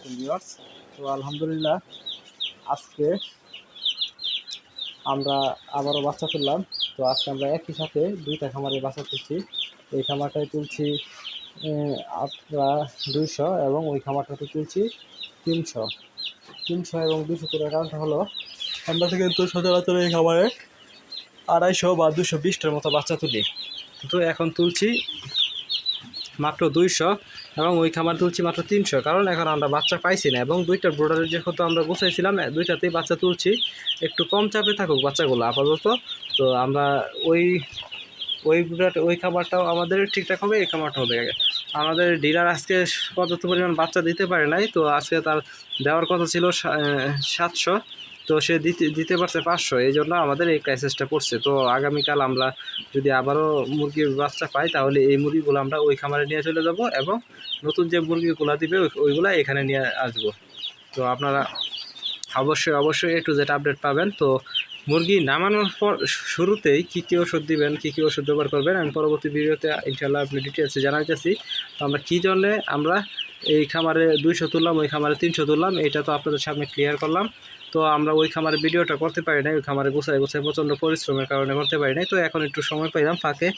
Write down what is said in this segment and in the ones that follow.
আলাইকুম ভিউয়ার্স। তো আলহামদুলিল্লাহ আজকে আমরা আবারও বাচ্চা তুললাম। তো আজকে আমরা একই সাথে দুইটা খামারে বাচ্চা তুলছি। এই খামারটায় তুলছি আমরা দুইশো এবং ওই খামারটাতে তুলছি তিনশো। তিনশো এবং দুশো তোলার কারণটা হলো, আমরা থেকে কিন্তু সচরাচর এই খামারে আড়াইশো বা দুশো বিশটার মতো বাচ্চা তুলি। কিন্তু এখন তুলছি মাত্র দুইশো এবং ওই খামার তুলছি মাত্র তিনশো। কারণ এখন আমরা বাচ্চা পাইছি না এবং দুইটা ব্রোডারের যেহেতু আমরা গুছাইছিলাম দুইটাতেই বাচ্চা তুলছি। একটু কম চাপে থাকুক বাচ্চাগুলো আপাতত। তো আমরা ওই ওই ওই খাবারটাও আমাদের ঠিকঠাক হবে, এই খাবারটা হবে। আমাদের ডিলার আজকে পর্যাপ্ত পরিমাণ বাচ্চা দিতে পারে নাই, তো আজকে তার দেওয়ার কথা ছিল সাতশো। তো সে দিতে দিতে পারছে পাঁচশো, এই জন্য আমাদের এই ক্রাইসিসটা পড়ছে তো আগামীকাল আমরা যদি আবারও মুরগির বাচ্চা পাই, তাহলে এই মুরগিগুলো আমরা ওই খামারে নিয়ে চলে যাব এবং নতুন যে মুরগিগুলো দিবে, ওই- ওইগুলা এখানে নিয়ে আসব। তো আপনারা অবশ্যই অবশ্যই এ টু জেড আপডেট পাবেন। তো মুরগি নামানোর পর, শুরুতেই কী কী ওষুধ দিবেন, কী কী ওষুধ ব্যবহার করবেন, আমি পরবর্তী ভিডিওতে ইনশাল্লাহ আপনি ডিটেলসে জানাইতেছি। তো আমরা কী জন্যে আমরা এই খামারে দুইশো তুললাম, ওই খামারে তিনশো তুললাম এটা তো আপনাদের সামনে ক্লিয়ার করলাম। তো আমরা ওই খামারে ভিডিওটা করতে পারি নাই, ওই খামারে গোছায় গোছায় প্রচণ্ড পরিশ্রমের কারণে করতে পারি নাই। তো এখন একটু সময় পাইলাম ফাঁকে,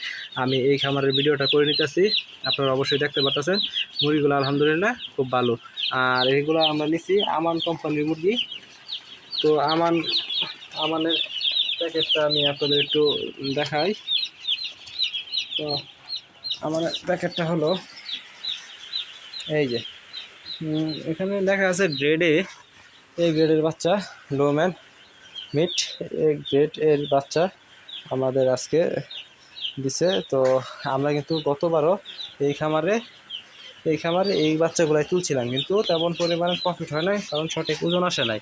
আমি এই খামারের ভিডিওটা করে নিতেছি। আপনারা অবশ্যই দেখতে পাচ্ছেন মুরগিগুলো আলহামদুলিল্লাহ খুব ভালো। আর এইগুলো আমরা নিছি আমান কোম্পানির মুরগি। তো আমান, আমানের প্যাকেটটা আমি আপনাদের একটু দেখাই। তো আমার প্যাকেটটা হলো এই যে। এখানে দেখা আছে গ্রেডে এই গ্রেডের বাচ্চা লোম্যান মিট এই গ্রেড এর বাচ্চা আমাদের আজকে দিছে। তো আমরা কিন্তু গতবারও এই খামারে এই খামারে এই বাচ্চাগুলাই তুলছিলাম, কিন্তু তেমন পরিমাণে প্রফিট হয় নাই, কারণ সঠিক ওজন আসে নাই।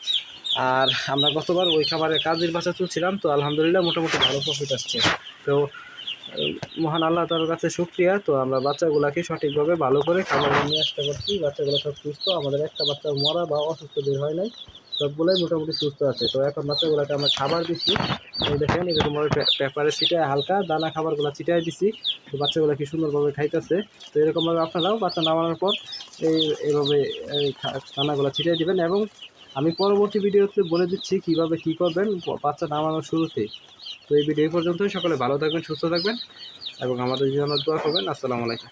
আর আমরা গতবার ওই খামারে কাজের বাচ্চা তুলছিলাম, তো আলহামদুলিল্লাহ মোটামুটি ভালো প্রফিট আসছে। তো মহান আল্লাহ তার কাছে শুক্রিয়া। তো আমরা বাচ্চাগুলাকে সঠিকভাবে ভালো করে খাবার নিয়ে আসতে পারছি। বাচ্চাগুলো সব সুস্থ। আমাদের একটা বাচ্চা মরা বা অসুস্থ বের হয় নাই। সবগুলোই মোটামুটি সুস্থ আছে। তো এখন বাচ্চাগুলোকে আমরা খাবার দিচ্ছি। এই দেখেন এরকম পেপারে ছিটায় হালকা দানা খাবারগুলো ছিটাই দিছি। তো বাচ্চাগুলো কি সুন্দরভাবে খাইতেছে। তো এরকমভাবে আপনারাও বাচ্চা নামানোর পর এই, এইভাবে দানাগুলো ছিটিয়ে দিবেন এবং আমি পরবর্তী ভিডিওতে বলে দিচ্ছি কীভাবে কি করবেন, বাচ্চা নামানোর শুরুতে। তো এই ভিডিও পর্যন্তই। সকলে ভালো থাকবেন, সুস্থ থাকবেন এবং আমাদের জন্য দোয়া করবেন। আসসালামু আলাইকুম।